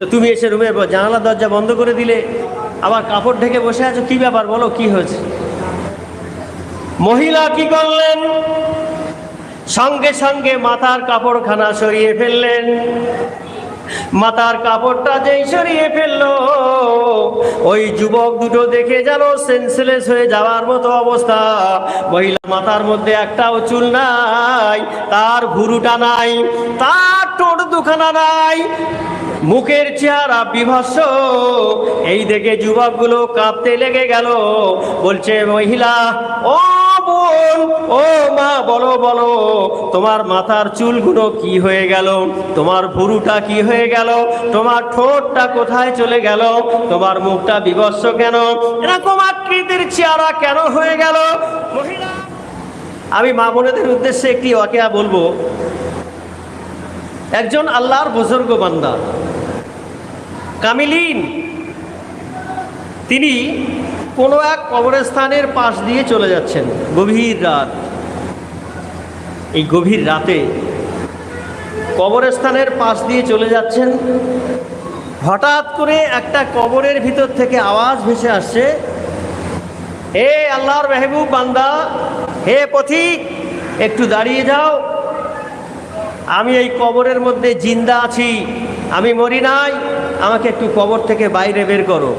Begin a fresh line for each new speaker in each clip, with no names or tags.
তুমি এসে রুমে জানালা, দরজা বন্ধ করে দিলে। আবার কাপড় ঢেকে বসে আছো, কি ব্যাপার বলো, কি হয়েছে? মহিলা কি করলেন? সঙ্গে সঙ্গে মাথার কাপড়খানা সরিয়ে ফেললেন। মাথার কাপড়টা যেই সরিয়ে ফেলল, ওই যুবক দুটো দেখে যেন সেন্সলেস হয়ে যাওয়ার মতো অবস্থা। মহিলা মাথার মধ্যে একটাও চুল নাই, তার ভুরুটা নাই, তার টোট দুখানা নাই। মুখের চেহারা বিভৎস। এই দেখে যুবকগুলো কাঁপতে লেগে গেল। বলছে, মহিলা, ও মা বলো বলো, তোমার মাথার চুলগুলো কি হয়ে গেল? তোমার ভুরুটা কি হয়ে গেল? তোমার ঠোঁটটা কোথায় চলে গেল? তোমার মুখটা বিভৎস কেন? এরকম আকৃতির চেহারা কেন হয়ে গেল? আমি মা বোনেদের উদ্দেশ্যে একটি ওয়াকিয়া বলব। একজন আল্লাহর বুজুর্গ বান্দা, কামিলিন, তিনি কোনো এক কবরস্থানের পাশ দিয়ে চলে যাচ্ছেন, গভীর রাত। এই গভীর রাতে কবরস্থানের পাশ দিয়ে চলে যাচ্ছেন। হঠাৎ করে একটা কবরের ভিতর থেকে আওয়াজ ভেসে আসছে, হে আল্লাহর মেহবুব বান্দা, হে পথিক, একটু দাঁড়িয়ে যাও। আমি এই কবরের মধ্যে জিন্দা আছি, আমি মরি নাই, আমাকে একটু কবর থেকে বাইরে বের করো।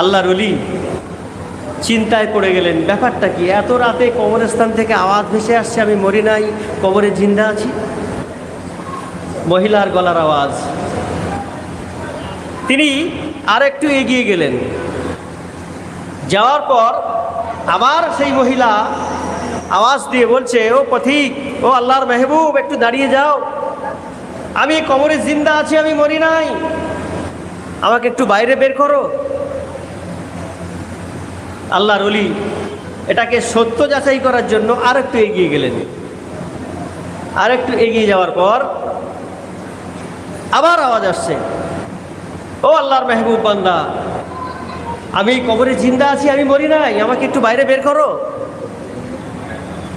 আল্লাহ রলি চিন্তায় পড়ে গেলেন। ব্যাপারটা কি? এত রাতে কবরস্থান থেকে আওয়াজ ভেসে আসছে, আমি মরি নাই, কবরে জিন্দা আছি? মহিলার গলার আওয়াজ। তিনি আর একটু এগিয়ে গেলেন। যাওয়ার পর আবার সেই মহিলা আওয়াজ দিয়ে বলছে, ও পথিক, ও আল্লাহর মেহবুব, একটু দাঁড়িয়ে যাও। আমি কবরে জিন্দা আছি, আমি মরি নাই। আমাকে একটু বাইরে বের করো। আল্লাহর অলি এটাকে সত্য যাচাই করার জন্য আর একটু এগিয়ে গেলেন। আর একটু এগিয়ে যাওয়ার পর আবার আওয়াজ আসছে, ও আল্লাহর মেহবুব বান্দা, আমি কবরে জিন্দা আছি, আমি মরি নাই, আমাকে একটু বাইরে বের করো।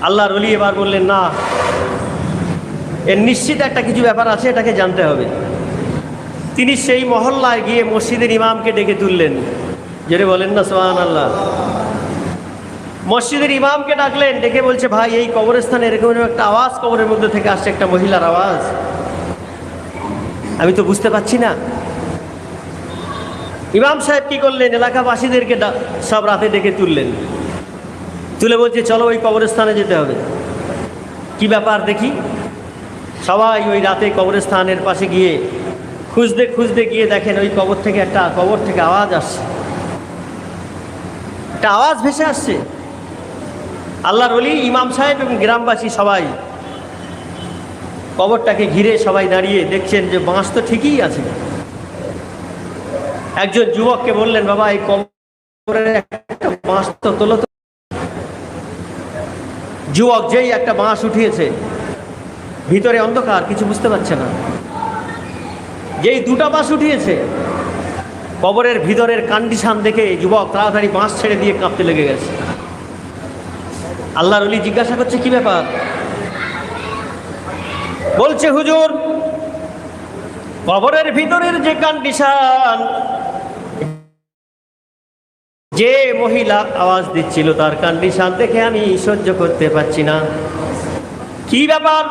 আল্লাহর অলি এবার বললেন, না, এর নিশ্চিত একটা কিছু ব্যাপার আছে, এটাকে জানতে হবে। তিনি সেই মহল্লায় গিয়ে মসজিদের ইমামকে ডেকে তুললেন। যেটা বলেন না সোহান আল্লাহ মসজিদের ইমামকে ডাকলেন, ডেকে বলছে, ভাই, এই কবরস্থানে এরকম একটা আওয়াজ কবরের মধ্যে থেকে আসছে, একটা মহিলার আওয়াজ। আমি তো বুঝতে পারছি না। ইমাম সাহেব কি করলেন, এলাকাবাসীদেরকে সব রাতে ডেকে তুললেন। তুলে বলছে, চলো ওই কবরস্থানে যেতে হবে। কি ব্যাপার দেখি? সবাই ওই রাতে কবরস্থানের পাশে গিয়ে খুঁজতে খুঁজতে গিয়ে দেখেন, ওই কবর থেকে একটা, কবর থেকে আওয়াজ আসছে। একটা আওয়াজ ভেসে আসছে। আল্লাহর অলি ইমাম সাহেব এবং গ্রামবাসী সবাই কবরটাকে ঘিরে সবাই দাঁড়িয়ে দেখছেন যে বাঁশ তো ঠিকই আছে। একজন যুবককে বললেন, বাবা, এই কবরের একটা বাঁশ তো তোলো তো। যুবক যেই একটা বাঁশ উঠিয়েছে, ভিতরে অন্ধকার, কিছু বুঝতে পারছে না। যেই দুটা বাঁশ উঠিয়েছে কবরের ভিতরের কন্ডিশন দেখে যুবক তাড়াতাড়ি বাঁশ ছেড়ে দিয়ে কাঁপতে লেগে গেছে। আল্লাহর অলি জিজ্ঞাসা করছে, কি ব্যাপার? বলছে, হুজুর, কবরের ভিতরের যে কন্ডিশন যে মহিলা আওয়াজ দিচ্ছিল তার কন্ডিশন দেখে আমি সহ্য করতে পারছি না। কি ব্যাপার?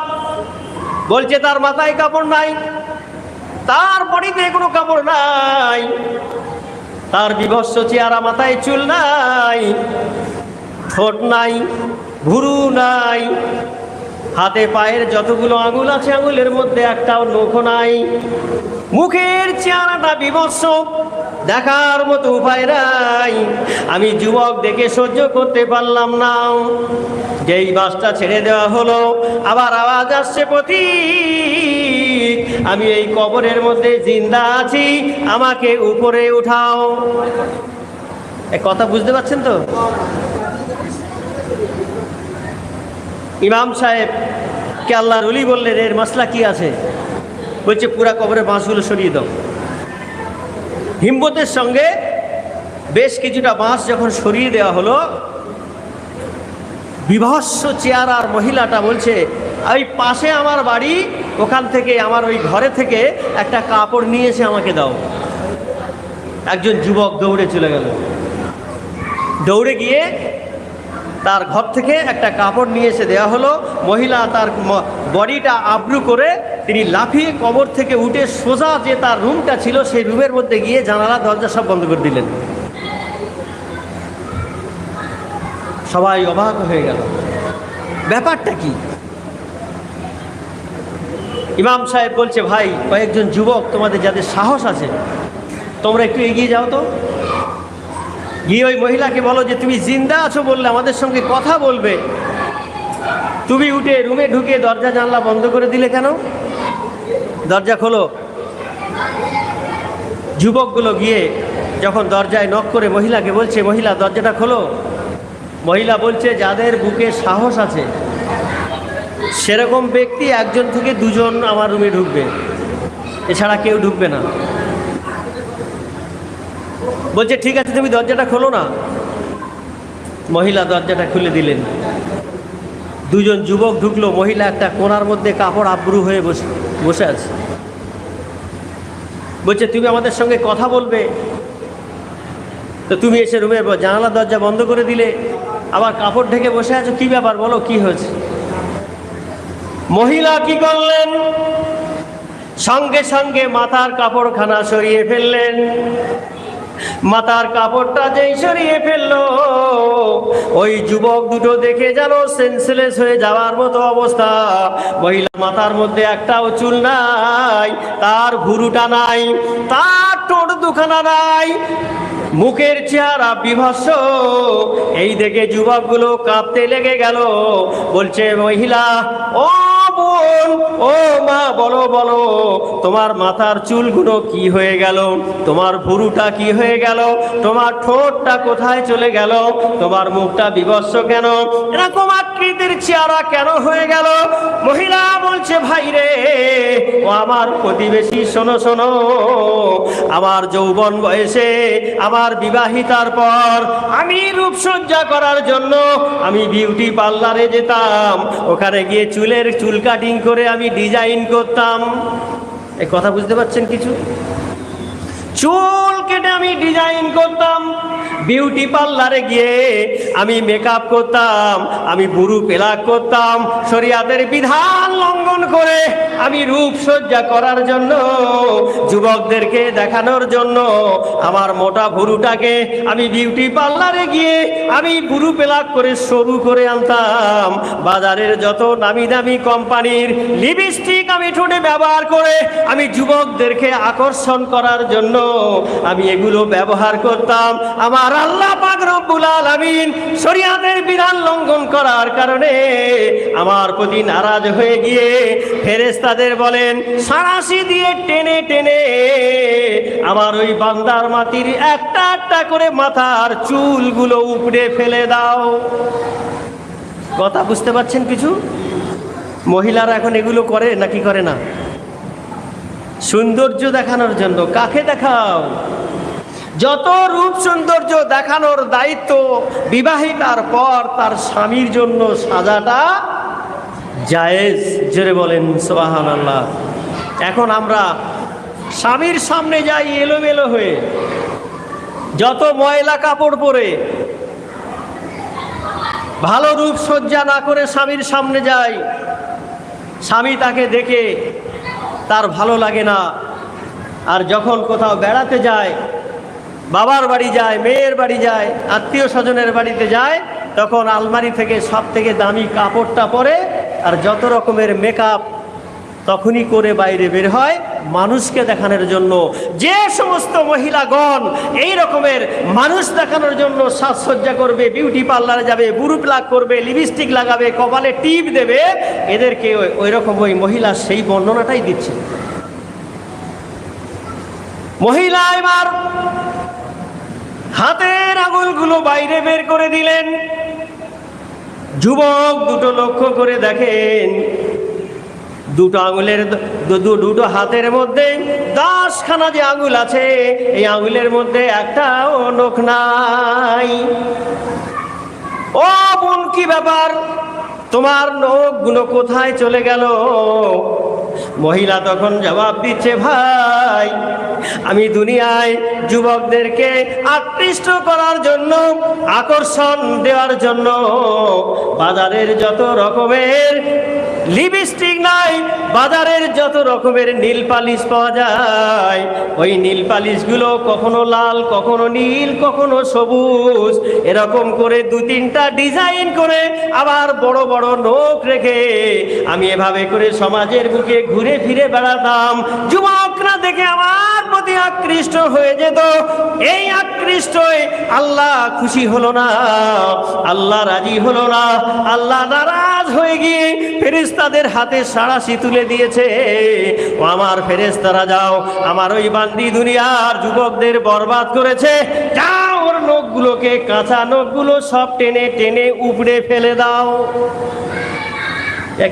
বলছে, তার মাথায় কাপড় নাই। তার বডিতে কোনো কাপড় নাই। তার বিভৎস চেহারা মাথায় চুল নাই, ঠোঁট নাই ভুরু নাই। হাতে পায়ের যতগুলো আঙুল আছে, আঙুলের মধ্যে একটাও নখও নাই। মুখের চেহারাটা বিভৎস দেখার মতো উপায় নাই। আমি যুবক দেখে সহ্য করতে পারলাম না। যেই বাসটা ছেড়ে দেওয়া হলো, আবার আওয়াজ আসছে প্রতি আমি এই কবরের মধ্যে জিন্দা আছি, আমাকে উপরে উঠাও। কথা বুঝতে পারছেন তো? ইমাম সাহেব কে আল্লাহ রুলি বললেন এর মশলা কি আছে? বলছে, পুরা কবরের বাঁশগুলো সরিয়ে দাও। হিম্মতের সঙ্গে বেশ কিছুটা বাঁশ যখন সরিয়ে দেওয়া হলো, বিভৎস চেয়ার আর মহিলাটা বলছে ওই পাশে আমার বাড়ি ওখান থেকে আমার ওই ঘরে থেকে একটা কাপড় নিয়ে এসে আমাকে দাও। একজন যুবক দৌড়ে চলে গেল। দৌড়ে গিয়ে তার ঘর থেকে একটা কাপড় নিয়ে এসে দেওয়া হলো। মহিলা তার বডিটা আব্রু করে তিনি লাফিয়ে কবর থেকে উঠে সোজা যে তার রুমটা ছিল, সেই রুমের মধ্যে গিয়ে জানালা, দরজা সব বন্ধ করে দিলেন। সবাই অবাক হয়ে গেল। ব্যাপারটা কি? ইমাম সাহেব বলছে, ভাই, কয়েকজন যুবক তোমাদের যাদের সাহস আছে, তোমরা একটু এগিয়ে যাও তো। গিয়ে ওই মহিলাকে বলো যে, তুমি জিন্দা আছো বললে আমাদের সঙ্গে কথা বলবে। তুমি উঠে রুমে ঢুকে দরজা জানলা বন্ধ করে দিলে কেন? দরজা খোলো। যুবকগুলো গিয়ে যখন দরজায় নক করে মহিলাকে বলছে, মহিলা, দরজাটা খোলো। মহিলা বলছে, যাদের বুকে সাহস আছে সেরকম ব্যক্তি একজন থেকে দুজন আমার রুমে ঢুকবে। এছাড়া কেউ ঢুকবে না। বলছে, ঠিক আছে, তুমি দরজাটা খোলো না। মহিলা দরজাটা খুলে দিলেন। দুজন যুবক ঢুকলো। মহিলা একটা কোনার মধ্যে কাপড় আব্রু হয়ে বসে বসে আছে। বলছে, তুমি আমাদের সঙ্গে কথা বলবে। তো তুমি এসে রুমের জানালা দরজা বন্ধ করে দিলে। আবার কাপড় ঢেকে বসে আছো, কি ব্যাপার? বলো, কি হয়েছে? মহিলা কি করলেন? সঙ্গে সঙ্গে মাথার কাপড়খানা সরিয়ে ফেললেন। মাথার কাপড়টা যেই সরিয়ে ফেলল, ওই যুবক দুটো দেখে যেন সেন্সলেস হয়ে যাওয়ার মতো অবস্থা। মহিলা মাথার মধ্যে একটাও চুল নাই, তার ভুরুটা নাই, তার টোট দুখানা নাই। মুখের চেহারা বিভৎস। এই দেখে যুবকগুলো কাঁপতে লেগে গেল। বলছে, মহিলা, ও ¡Ojo! বোন, ও মা, বলো বলো, তোমার মাথার চুলগুলো কি হয়ে গেল? তোমার ভুরুটা কি হয়ে গেল? তোমার ঠোঁটটা কোথায় চলে গেল? তোমার মুখটা বিভৎস কেন? এরকম আকৃতির চেহারা কেন হয়ে গেল? মহিলা বলছে, ভাই রে, ও আমার প্রতিবেশী, শোনো শোনো, আমার যৌবন বয়সে, আমার বিবাহিতার পর আমি রূপসজ্জা করার জন্য আমি বিউটি পার্লারে যেতাম। ওখানে গিয়ে চুলের চুল কাটিং করে আমি ডিজাইন করতাম। এই কথা বুঝতে পারছেন কিছু? চুল কেটে আমি ডিজাইন করতাম। বিউটি পার্লারে গিয়ে আমি মেকআপ করতাম, আমি বুরু পেলাক করতাম, শরিয়াতের বিধান লঙ্ঘন করে আমি রূপসজ্জা করার জন্য, যুবকদেরকে দেখানোর জন্য আমার মোটা ভুরুটাকে আমি বিউটি পার্লারে গিয়ে আমি বুরু পেলাক করে সরু করে আনতাম। বাজারের যত নামি দামি কোম্পানির লিপস্টিক আমি ঠোঁটে ব্যবহার করে আমি যুবকদেরকে আকর্ষণ করার জন্য আমি এগুলো ব্যবহার করতাম। আমার আল্লাহ পাক রব্বুল আলামিন শরিয়াতের বিধান লঙ্ঘন করার কারণে আমার প্রতি নারাজ হয়ে গিয়ে ফেরেশতাদের বলেন, সারাশি দিয়ে টেনে টেনে আমার ওই বান্দার মাটির একটা একটা করে মাথার চুলগুলো উপড়ে ফেলে দাও। কথা বুঝতে পারছেন কিছু? মহিলারা এখন এগুলো করে নাকি করে না? সৌন্দর্য দেখানোর জন্য কাকে দেখাও? যত রূপ সৌন্দর্য দেখানোর দায়িত্ব বিবাহিতার পর তার স্বামীর জন্য সাজাটা জায়েজ। জোরে বলেন সোহান আল্লাহ এখন আমরা স্বামীর সামনে যাই এলোমেলো হয়ে। যত ময়লা কাপড় পরে, ভালো রূপ সজ্জা না করে স্বামীর সামনে যাই, স্বামী তাকে দেখে তার ভালো লাগে না। আর যখন কোথাও বেড়াতে যায় বাবার বাড়ি যায়, মেয়ের বাড়ি যায়, আত্মীয় স্বজনের বাড়িতে যায়, তখন আলমারি থেকে সব থেকে দামি কাপড়টা পরে আর যত রকমের মেকআপ তখনই করে বাইরে বের হয় মানুষকে দেখানোর জন্য। যে সমস্ত মহিলাগণ এই রকমের মানুষ দেখানোর জন্য সাজসজ্জা করবে বিউটি পার্লারে যাবে বুরু প্লাক করবে লিপস্টিক লাগাবে, কপালে টিপ দেবে, এদেরকে ওই রকম ওই মহিলা সেই বর্ণনাটাই দিচ্ছে। মহিলা এবার হাতের আঙুলগুলো বাইরে বের করে দিলেন। যুবক দুটো লক্ষ্য করে দেখেন, দুটো আঙুলের দুটো হাতের মধ্যে দশখানা যে আঙুল আছে, এই আঙুলের মধ্যে একটাও নখ নাই। ও বোন, কি ব্যাপার? তোমার নখগুলো কোথায় চলে গেল? মহিলা তখন জবাব দিচ্ছে, ভাই আমি দুনিয়ায় যুবকদেরকে আকৃষ্ট করার জন্য আকর্ষণ দেওয়ার জন্য বাজারের যত রকমের লিপস্টিক নাই, বাজারের যত রকমের নীল পালিশ পাওয়া যায়, ওই নীল পালিশগুলো কখনো লাল, কখনো নীল, কখনো সবুজ। এরকম করে দু তিনটা ডিজাইন করে আবার বড় বড় নোখ রেখে আমি এভাবে করে সমাজের বুকে ঘুরে ফিরে বেড়াতাম। যুবকরা দেখে আমার প্রতি আকৃষ্ট হয়ে যেত। এই আকৃষ্ট আল্লাহ খুশি হলো না, আল্লাহ রাজি হলো না, আল্লাহ নারাজ হয়ে গিয়ে ফেরেস্তাদের হাতে সাড়াশি তুলে দিয়েছে। ও আমার ফেরেস্তারা যাও, আমার ওই বান্দি দুনিয়ার যুবকদের বরবাদ করেছে। যাও, ওর নখগুলোকে, কাঁচা নখগুলো সব টেনে টেনে উপড়ে ফেলে দাও।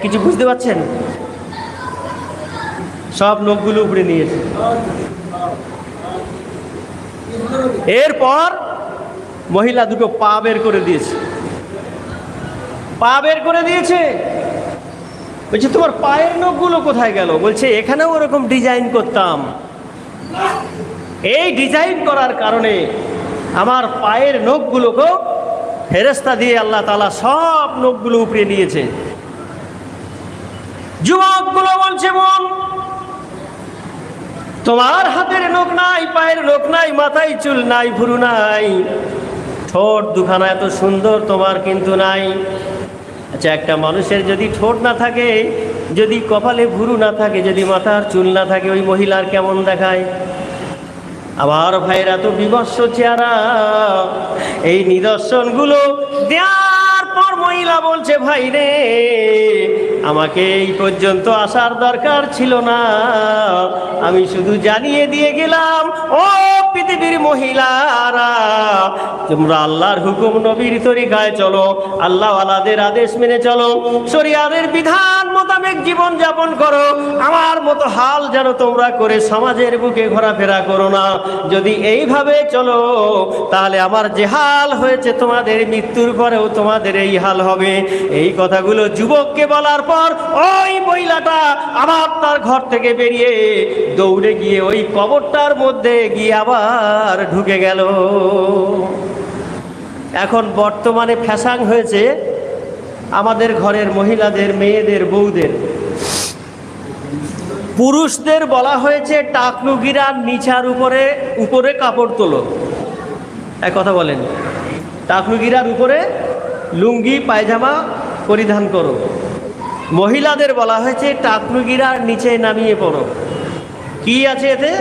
কিছু বুঝতে পারছেন? সব নখগুলো উপড়ে নিয়েছে। এরপর মহিলা দুটো পা বের করে দিয়েছে। পা বের করে দিয়েছে। বলছে, তোমার পায়ের নখগুলো কোথায় গেল? বলছে, এখানেও ওরকম ডিজাইন করতাম। এই ডিজাইন করার কারণে আমার পায়ের নখগুলোকেও ফেরেস্তা দিয়ে আল্লাহ তালা সব নখগুলো উপড়ে নিয়েছে। যুবকগুলো বলছে, বোন, তোমার হাতের নখ নাই, পায়ের নখ নাই, মাথায় চুল নাই, ভুরু নাই। ঠোঁট দুখানা এত সুন্দর, তোমার কিন্তু নাই। আচ্ছা একটা মানুষের যদি ঠোঁট না থাকে, যদি কপালে ভুরু না থাকে, যদি মাথার চুল না থাকে, ওই মহিলার কেমন দেখায়? আবার ভাইরা তো বিভৎস চেহারা। এই নিদর্শনগুলো দেওয়ার পর মহিলা বলছে, ভাই রে আমাকে এই পর্যন্ত আসার দরকার ছিল না। আমি শুধু জানিয়ে দিয়ে গেলাম, ও পৃথিবীর মহিলারা, তোমরা আল্লাহর হুকুম নবীর তরিকায় চলো আল্লাহ আলাদের আদেশ মেনে চলো, শরিয়াদের বিধান মোতাবেক জীবন যাপন করো, আমার মতো হাল যেন তোমরা করে সমাজের বুকে ঘোরাফেরা করো না। যদি এইভাবে চলো, তাহলে আমার যে হাল হয়েছে তোমাদের মৃত্যুর পরেও তোমাদের এই হাল হবে। এই কথাগুলো যুবককে বলার পর ওই মহিলাটা আবার তার ঘর থেকে বেরিয়ে দৌড়ে গিয়ে ওই কবরটার মধ্যে গিয়ে আবার ঢুকে গেল। এখন বর্তমানে ফ্যাশাং হয়েছে আমাদের ঘরের মহিলাদের, মেয়েদের, বউদের। পুরুষদের বলা হয়েছে টাকলুগিরার নিচার উপরে উপরে কাপড় তোলো। এক কথা বলেন। টাকলুগিরার উপরে লুঙ্গি, পায়জামা পরিধান করো। মহিলাদের বলা হয়েছে টাকলুগিরার নিচে নামিয়ে পড়ো। কি আছে এতে?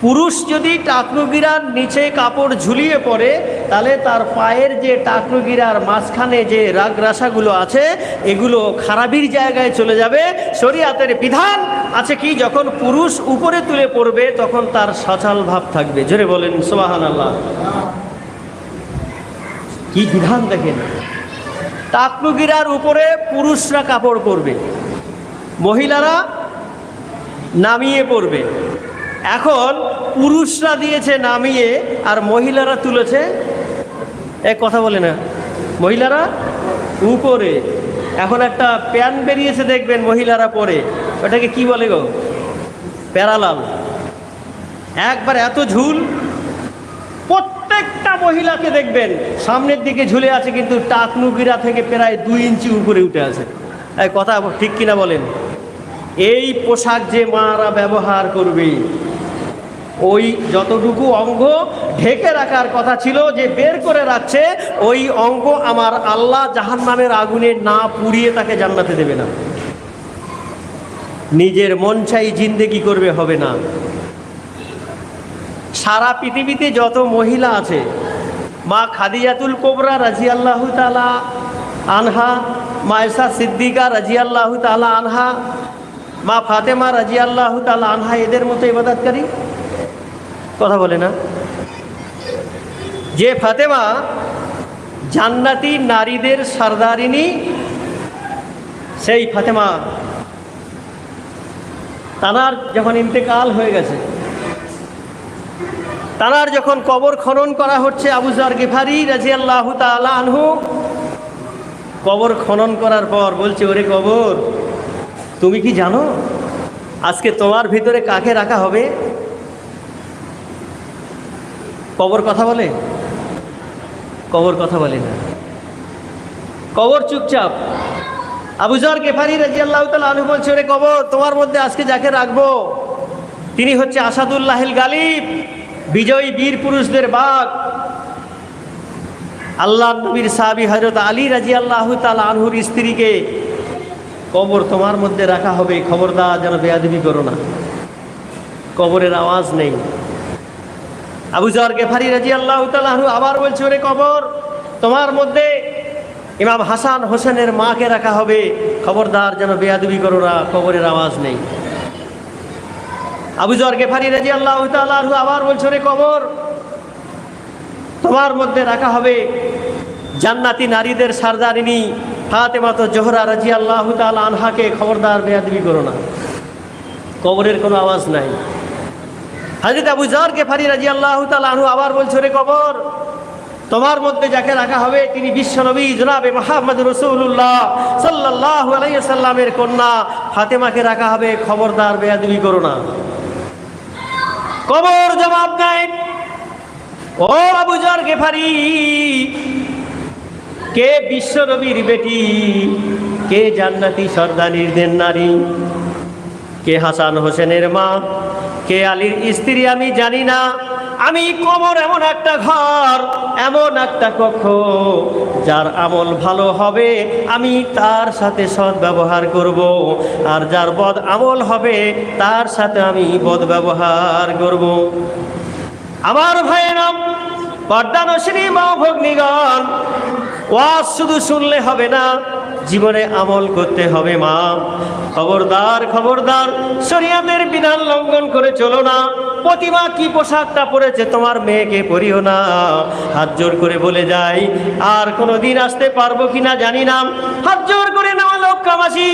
পুরুষ যদি টাকলুগিরার নিচে কাপড় ঝুলিয়ে পড়ে, তাহলে তার পায়ের যে টাকলুগিরার মাঝখানে যে রাগ রাশাগুলো আছে, এগুলো খারাপির জায়গায় চলে যাবে। শরীয়তের বিধান আছে কি, যখন পুরুষ উপরে তুলে পড়বে, তখন তার সচাল ভাব থাকবে। জোরে বলেন সোহান আল্লাহ কি বিধান দেখেন? টাকলুগিরার উপরে পুরুষরা কাপড় পরবে, মহিলারা নামিয়ে পড়বে এখন পুরুষরা দিয়েছে নামিয়ে আর মহিলারা তুলেছে এক কথা বলে না, মহিলারা উপরে। এখন একটা প্যান বেরিয়েছে দেখবেন মহিলারা পরে, ওটাকে কি বলে গো? প্যারালাল। একবার এত ঝুল প্রত্যেকটা মহিলাকে দেখবেন, সামনের দিকে ঝুলে আছে কিন্তু টাকনুগিরা থেকে প্রায় দুই ইঞ্চি উপরে উঠে আছে। কথা ঠিক কিনা বলেন? এই পোশাক যে মারা ব্যবহার করবে, ওই যতটুকু অঙ্গ ঢেকে রাখার কথা ছিল যে বের করে রাখছে, ওই অঙ্গ আমার আল্লাহ জাহান নামের আগুনে না পুড়িয়ে তাকে জান্নাতে দেবে না। নিজের মন চাই জিন্দেগি করবে হবে না। সারা পৃথিবীতে যত মহিলা আছে, মা খাদিজাতুল কোবরা রাজি আল্লাহ তালা আনহা মায়েসা সিদ্দিকা রাজি আল্লাহ তালা আনহা, মা ফাতেমা রাজি আল্লাহ তালা আনহা, এদের মতো ইবাদতকারী? কথা বলে না। যে ফাতেমা জান্নাতি নারীদের সর্দারিনী, সেই ফাতেমা, তানার যখন ইন্তেকাল হয়ে গেছে তানার যখন কবর খনন করা হচ্ছে, আবু জার গেফারি রাজি আল্লাহ আনহু, কবর খনন করার পর বলছে, ওরে কবর, তুমি কি জানো আজকে তোমার ভিতরে কাকে রাখা হবে? কবর কথা বলে? কবর কথা বলে না। কবর চুপচাপ। আবুজার গেফারি রাজি আল্লাহ আনু বলছে, ওরে কবর, তোমার মধ্যে আজকে যাকে রাখব, তিনি হচ্ছে আসাদুল্লাহিল গালিব। বিজয়ী বীর পুরুষদের বাঘ। আল্লাহ নবীর সাহাবি হজরত আলী রাজি আল্লাহ তাল আনহুর স্ত্রীকে কবর তোমার মধ্যে রাখা হবে। খবরদার যেন বেয়াদবি করো না। কবরের আওয়াজ নেই। আবু জর গেফারি রাজি আল্লাহ তালু আবার বলছে, ওরে কবর, তোমার মধ্যে ইমাম হাসান হোসেনের মাকে রাখা হবে। খবরদার যেন বেয়াদবি করো না, কবরের আওয়াজ নেই। আবু জর গেফারি রাজি আল্লাহ তালু আবার বলছো রে কবর, তোমার মধ্যে রাখা হবে জান্নাতি নারীদের সারদারিনী ফাতেমাতো জোহরা রাজি আল্লাহ তাল আনহাকে খবরদার বেয়াদবি করো না। কবরের কোনো আওয়াজ নাই। হাজির আবু জারকে ফারি রাজি আল্লাহ আনহু আবার বলছো রে কবর, তোমার মধ্যে যাকে রাখা হবে তিনি বিশ্বনবী জনাবে মাহমদ রসুল্লাহ সাল্লাহ আলাইসাল্লামের কন্যা। ফাতেমাকে রাখা হবে খবরদার বেয়াদবি করো না। কবর জবাব দেয়, ও আবু জার গেফারি, কে বিশ্বরবির বেটি, কে জান্নাতি সর্দানির নারী, কে হাসান হোসেনের মা, কে আলীর স্ত্রী আমি জানি না। আমি কবর এমন একটা ঘর, এমন একটা কক্ষ, যার আমল ভালো হবে, আমি তার সাথে সৎ ব্যবহার করব। আর যার বদ আমল হবে, তার সাথে আমি বদ ব্যবহার করব। আমার ভাইয়েরাম পর্দানশ্রী মা ভগ্নিগণ ওয়াজ শুধু শুনলে হবে না জীবনে আমল করতে হবে, মা। খবরদার খবরদার, শরিয়াতের বিধান লঙ্ঘন করে চলো না। প্রতিমা কি পোশাকটা পরেছে তোমার মেয়েকে পরিও না। হাত জোর করে বলে যাই, আর কোনো দিন আসতে পারব কিনা জানি না। হাত জোর করে নেওয়া লক্কাবাসী।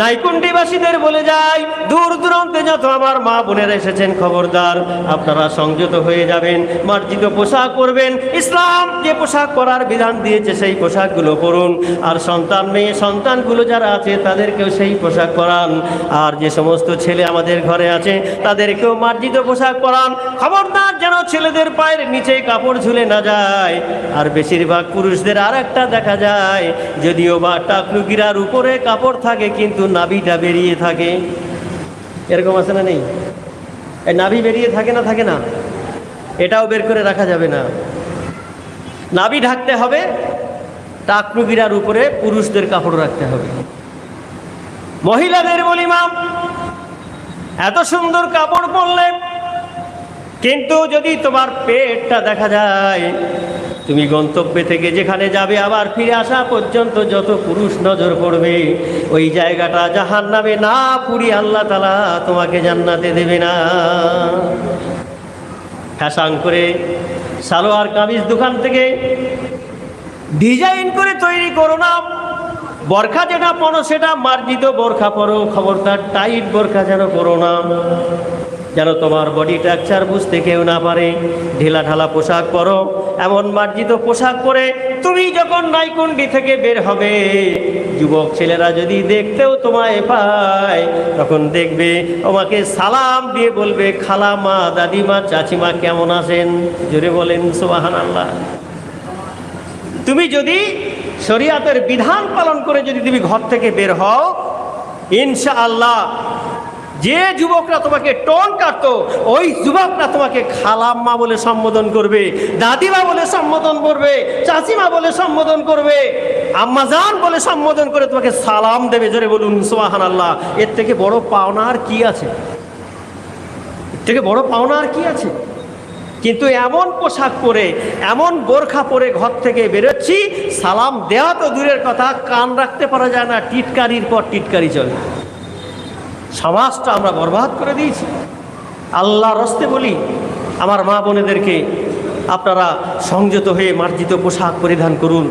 নাইকুণ্ডিবাসীদের বলে যাই, দূর দূরান্তে যত আমার মা বোনেরা এসেছেন খবরদার, আপনারা সংযত হয়ে যাবেন, মার্জিত পোশাক পরবেন। ইসলাম যে পোশাক পরার বিধান দিয়েছে সেই পোশাকগুলো পরুন। আর সন্তান মেয়ে সন্তানগুলো যারা আছে, তাদেরকেও সেই পোশাক পরান। আর যে সমস্ত ছেলে আমাদের ঘরে আছে, তাদেরকেও মার্জিত পোশাক পরান। খবরদার যেন ছেলেদের পায়ের নিচে কাপড় ঝুলে না যায়। আর বেশিরভাগ পুরুষদের আর একটা দেখা যায়, যদিও বা টাকলুকিরার উপরে কাপড় থাকে, কিন্তু নাবিটা বেরিয়ে থাকে। এরকম আছে না নেই? নাভি বেরিয়ে থাকে না থাকে না? এটাও বের করে রাখা যাবে না। নাভি ঢাকতে হবে টাকলুকিরার উপরে পুরুষদের কাপড় রাখতে হবে। মহিলাদের বলি, মা, এত সুন্দর কাপড় পরলেন কিন্তু যদি তোমার পেটটা দেখা যায়, তুমি গন্তব্যে থেকে যেখানে যাবে আবার ফিরে আসা পর্যন্ত যত পুরুষ নজর পড়বে, ওই জায়গাটা জাহান নামে না পুরি আল্লাহ তালা তোমাকে জান্নাতে দেবে না। ফ্যাশাং করে সালোয়ার কামিজ দোকান থেকে ডিজাইন করে তৈরি করো না। বরখা যেটা পড়ো সেটা মার্জিত বোরখা পরো, খবরদার টাইট বোরখা যেন পরো না। যেন তোমার বডি স্ট্রাকচার বুঝতে কেউ না পারে। ঢিলা ঢালা পোশাক পরো, এমন মার্জিত পোশাক পরে তুমি যখন নাইকুন্ডি থেকে বের হবে, যুবক ছেলেরা যদি দেখতেও তোমায় পায়, তখন দেখবে তোমাকে সালাম দিয়ে বলবে, খালামা, দাদিমা, চাচিমা কেমন আছেন? জোরে বলেন সোবাহান আল্লাহ তুমি যদি শরিয়াতের বিধান পালন করে যদি তুমি ঘর থেকে বের হও ইনশা আল্লাহ যে যুবকরা তোমাকে টোন কাটতো, ওই যুবকরা তোমাকে খালাম্মা বলে সম্বোধন করবে, দাদিমা বলে সম্বোধন করবে, চাচিমা বলে সম্বোধন করবে, আম্মাজান বলে সম্বোধন করে তোমাকে সালাম দেবে, জোরে বলুন সোহান আল্লাহ এর থেকে বড় পাওনা আর কি আছে? এর থেকে বড় পাওনা আর কি আছে? কিন্তু এমন পোশাক পরে, এমন বোরখা পরে ঘর থেকে বেরোচ্ছি, সালাম দেওয়া তো দূরের কথা, কান রাখতে পারা যায় না, টিটকারির পর টিটকারি চলে। সমাজটা আমরা বরবাদ করে দিয়েছি। আল্লাহ রস্তে বলি, আমার মা বোনেদেরকে আপনারা সংযত হয়ে মার্জিত পোশাক পরিধান করুন।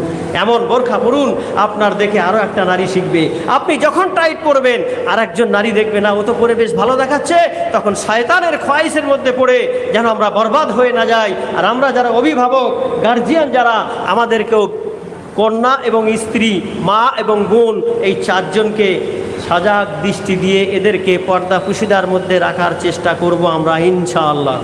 এমন বোরখা পরুন, আপনার দেখে আরও একটা নারী শিখবে। আপনি যখন টাইট পরবেন আর একজন নারী দেখবে না, ও তো পরে বেশ ভালো দেখাচ্ছে। তখন শয়তানের খোয়াইশের মধ্যে পড়ে যেন আমরা বরবাদ হয়ে না যাই। আর আমরা যারা অভিভাবক গার্জিয়ান যারা, আমাদেরকেও কন্যা এবং স্ত্রী, মা এবং বোন, এই চারজনকে সজাগ দৃষ্টি দিয়ে এদেরকে পর্দা পুশিদার মধ্যে রাখার চেষ্টা করব আমরা, ইনশাআল্লাহ।